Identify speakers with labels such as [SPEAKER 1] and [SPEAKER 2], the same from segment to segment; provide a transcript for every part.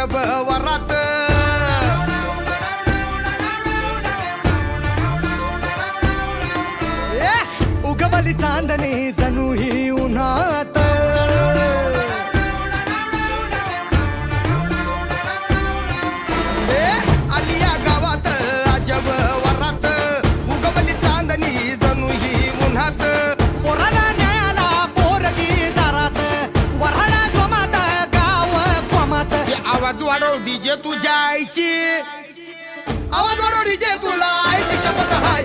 [SPEAKER 1] वैशभ वरात। उगवली चांदणी जणू ही उन्हात। आवाज वाढव डीजे तुझ्या आईची आवाज वाढव डीजे तुला आईची शपथ हाय.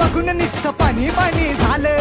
[SPEAKER 1] बघून निस्त पाणी पाणी झालं.